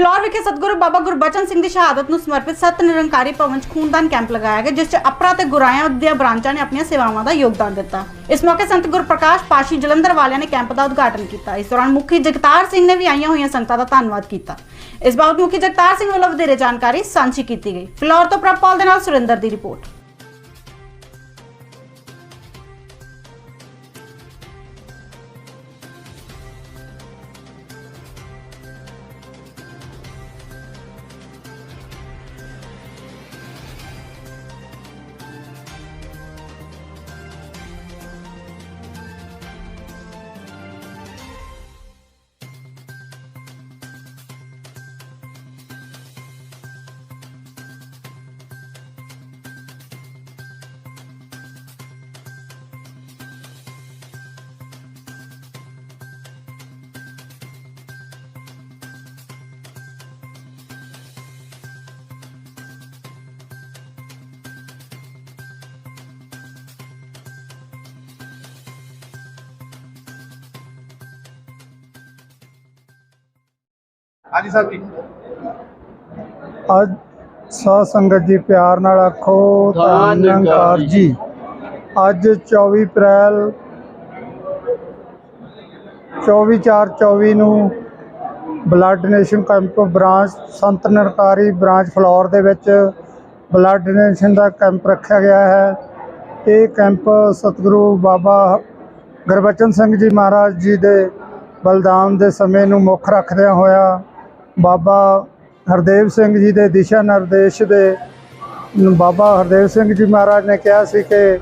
ਫਿਲੌਰ ਵਿਖੇ ਸਤਿਗੁਰੂ ਬਾਬਾ ਗੁਰਬਚਨ ਸਿੰਘ ਦੀ ਸ਼ਹਾਦਤ ਨੂੰ ਸਮਰਪਿਤ ਸਤ ਨਿਰੰਕਾਰੀ ਭਵਨ 'ਚ ਖੂਨਦਾਨ ਕੈਂਪ ਲਗਾਇਆ ਗਿਆ, ਜਿਸ 'ਚ ਅਪਰਾ ਤੇ ਗੁਰਾਇਆ ਦੀਆਂ ਬ੍ਰਾਂਚਾਂ ਨੇ ਆਪਣੀਆਂ ਸੇਵਾਵਾਂ ਦਾ ਯੋਗਦਾਨ ਦਿੱਤਾ। ਇਸ ਮੌਕੇ ਸੰਤ ਗੁਰਪ੍ਰਕਾਸ਼ ਪਾਸ਼ੀ ਜਲੰਧਰ ਵਾਲਿਆਂ ਨੇ ਕੈਂਪ ਦਾ ਉਦਘਾਟਨ ਕੀਤਾ। ਇਸ ਦੌਰਾਨ ਮੁਖੀ ਜਗਤਾਰ ਸਿੰਘ ਨੇ ਵੀ ਆਈਆਂ ਹੋਈਆਂ ਸੰਗਤਾਂ ਦਾ ਧੰਨਵਾਦ ਕੀਤਾ। ਇਸ ਬਾਬਤ ਮੁਖੀ ਜਗਤਾਰ ਸਿੰਘ ਵੱਲੋਂ ਵਧੇਰੇ ਜਾਣਕਾਰੀ ਸਾਂਝੀ ਕੀਤੀ ਗਈ। ਫਿਲੌਰ ਤੋਂ ਪ੍ਰਭਪਾਲ ਦੇ ਨਾਲ ਸੁਰਿੰਦਰ ਦੀ ਰਿਪੋਰਟ। ਹਾਂਜੀ ਸਾਹਿਬ ਜੀ। ਅੱਜ ਸਾਧ ਸੰਗਤ ਜੀ ਪਿਆਰ ਨਾਲ ਆਖੋ ਧੰਨਕਾਰ ਜੀ। ਅੱਜ 24 ਅਪ੍ਰੈਲ 24/4/24 ਨੂੰ ਬਲੱਡ ਡੋਨੇਸ਼ਨ ਕੈਂਪ ਬ੍ਰਾਂਚ ਸੰਤ ਨਿਰਕਾਰੀ ਬ੍ਰਾਂਚ ਫਲੋਰ ਦੇ ਵਿੱਚ ਬਲੱਡ ਡੋਨੇਸ਼ਨ ਦਾ ਕੈਂਪ ਰੱਖਿਆ ਗਿਆ ਹੈ। ਇਹ ਕੈਂਪ ਸਤਿਗੁਰੂ ਬਾਬਾ ਗੁਰਬਚਨ ਸਿੰਘ ਜੀ ਮਹਾਰਾਜ ਜੀ ਦੇ ਬਲਿਦਾਨ ਦੇ ਸਮੇਂ ਨੂੰ ਮੁੱਖ ਰੱਖਦਿਆਂ ਹੋਇਆ। ਬਾਬਾ ਹਰਦੇਵ ਸਿੰਘ ਜੀ ਦੇ ਦਿਸ਼ਾ ਨਿਰਦੇਸ਼ ਦੇ ਬਾਬਾ ਹਰਦੇਵ ਸਿੰਘ ਜੀ ਮਹਾਰਾਜ ਨੇ ਕਿਹਾ ਸੀ ਕਿ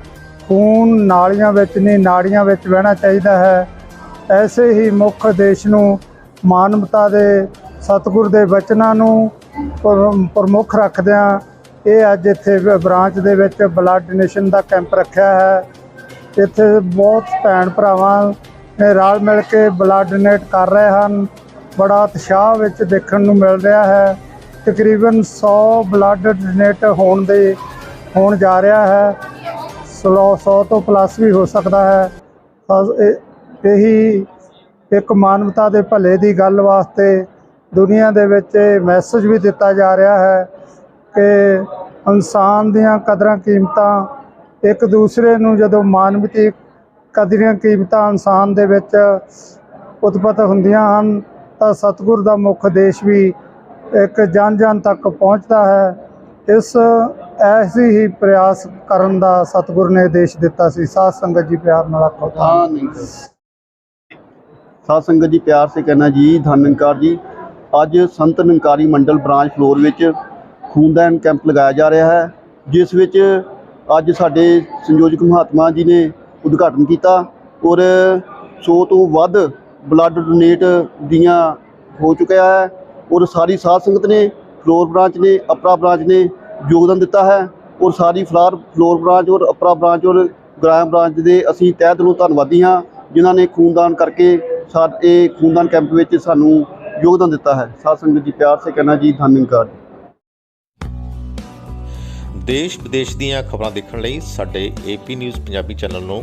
ਖੂਨ ਨਾਲੀਆਂ ਵਿੱਚ ਨਹੀਂ, ਨਾੜੀਆਂ ਵਿੱਚ ਵਹਿਣਾ ਚਾਹੀਦਾ ਹੈ। ਐਸੇ ਹੀ ਮੁੱਖ ਦੇਸ਼ ਨੂੰ ਮਾਨਵਤਾ ਦੇ ਸਤਿਗੁਰ ਦੇ ਬਚਨਾਂ ਨੂੰ ਪ੍ਰ- ਪ੍ਰਮੁੱਖ ਰੱਖਦਿਆਂ ਇਹ ਅੱਜ ਇੱਥੇ ਬ੍ਰਾਂਚ ਦੇ ਵਿੱਚ ਬਲੱਡ ਡੋਨੇਸ਼ਨ ਦਾ ਕੈਂਪ ਰੱਖਿਆ ਹੈ। ਇੱਥੇ ਬਹੁਤ ਭੈਣ ਭਰਾਵਾਂ ਨੇ ਰਲ ਮਿਲ ਕੇ ਬਲੱਡ ਡੋਨੇਟ ਕਰ ਰਹੇ ਹਨ। ਬੜਾ ਉਤਸ਼ਾਹ ਵਿੱਚ ਦੇਖਣ ਨੂੰ ਮਿਲ ਰਿਹਾ ਹੈ। ਤਕਰੀਬਨ 100 ਬਲੱਡ ਡੋਨੇਟ ਹੋਣ ਦੇ, ਹੋਣ ਜਾ ਰਿਹਾ ਹੈ। 100 100 ਤੋਂ ਪਲੱਸ ਵੀ ਹੋ ਸਕਦਾ ਹੈ। ਇਹੀ ਇੱਕ ਮਾਨਵਤਾ ਦੇ ਭਲੇ ਦੀ ਗੱਲ ਵਾਸਤੇ ਦੁਨੀਆ ਦੇ ਵਿੱਚ ਮੈਸੇਜ ਵੀ ਦਿੱਤਾ ਜਾ ਰਿਹਾ ਹੈ ਕਿ ਇਨਸਾਨ ਦੀਆਂ ਕਦਰਾਂ ਕੀਮਤਾਂ ਇੱਕ ਦੂਸਰੇ ਨੂੰ ਜਦੋਂ ਮਾਨਵਤੀ ਕਦਰਾਂ ਕੀਮਤਾਂ ਇਨਸਾਨ ਦੇ ਵਿੱਚ ਉਤਪਤ ਹੁੰਦੀਆਂ ਹਨ ਤਾਂ ਸਤਿਗੁਰ ਦਾ ਮੁੱਖ ਦੇਸ਼ ਵੀ ਇੱਕ ਜਨ ਜਨ ਤੱਕ ਪਹੁੰਚਦਾ ਹੈ। ਇਸ ਐਸੀ ਹੀ ਪ੍ਰਯਾਸ ਕਰਨ ਦਾ ਸਤਿਗੁਰ ਨੇ ਦੇਸ਼ ਦਿੱਤਾ ਸੀ। ਸਾਧ ਸੰਗਤ ਜੀ ਪਿਆਰ ਨਾਲ ਆਖੋ ਹਾਂ ਸਾਧ ਸੰਗਤ ਜੀ ਪਿਆਰ ਸੇ ਕਹਿਣਾ ਜੀ, ਧੰਨ ਨਿਰੰਕਾਰ ਜੀ। ਅੱਜ ਸੰਤ ਨੰਕਾਰੀ ਮੰਡਲ ਬ੍ਰਾਂਚ ਫਲੋਰ ਵਿੱਚ ਖੂਨਦਾਨ ਕੈਂਪ ਲਗਾਇਆ ਜਾ ਰਿਹਾ ਹੈ, ਜਿਸ ਵਿੱਚ ਅੱਜ ਸਾਡੇ ਸੰਯੋਜਕ ਮਹਾਤਮਾ ਜੀ ਨੇ ਉਦਘਾਟਨ ਕੀਤਾ ਔਰ 100 ਤੋਂ ਵੱਧ ਬਲੱਡ ਡੋਨੇਟ ਦੀਆਂ ਹੋ ਚੁੱਕਿਆ ਹੈ ਔਰ ਸਾਰੀ ਸਾਧ ਸੰਗਤ ਨੇ ਫਲੋਰ ਬ੍ਰਾਂਚ ਨੇ, ਅਪਰਾ ਬ੍ਰਾਂਚ ਨੇ ਯੋਗਦਾਨ ਦਿੱਤਾ ਹੈ ਔਰ ਸਾਰੀ ਫਲਾਰ, ਫਲੋਰ ਬ੍ਰਾਂਚ ਔਰ ਅਪਰਾ ਬ੍ਰਾਂਚ ਔਰ ਗ੍ਰਾਮ ਬ੍ਰਾਂਚ ਦੇ ਅਸੀਂ ਤਹਿ ਦਿਲੋਂ ਧੰਨਵਾਦੀ ਹਾਂ, ਜਿਨ੍ਹਾਂ ਨੇ ਖੂਨਦਾਨ ਕਰਕੇ ਸਾਡ, ਇਹ ਖੂਨਦਾਨ ਕੈਂਪ ਵਿੱਚ ਸਾਨੂੰ ਯੋਗਦਾਨ ਦਿੱਤਾ ਹੈ। ਸਾਧ ਸੰਗਤ ਜੀ, ਪਿਆਰ ਸੇ ਕਹਿਣਾ ਜੀ ਧੰਨਵਾਦ ਦੇਸ਼ ਵਿਦੇਸ਼ ਦੀਆਂ ਖਬਰਾਂ ਦੇਖਣ ਲਈ ਸਾਡੇ ਏਪੀ ਨਿਊਜ਼ ਪੰਜਾਬੀ ਚੈਨਲ ਨੂੰ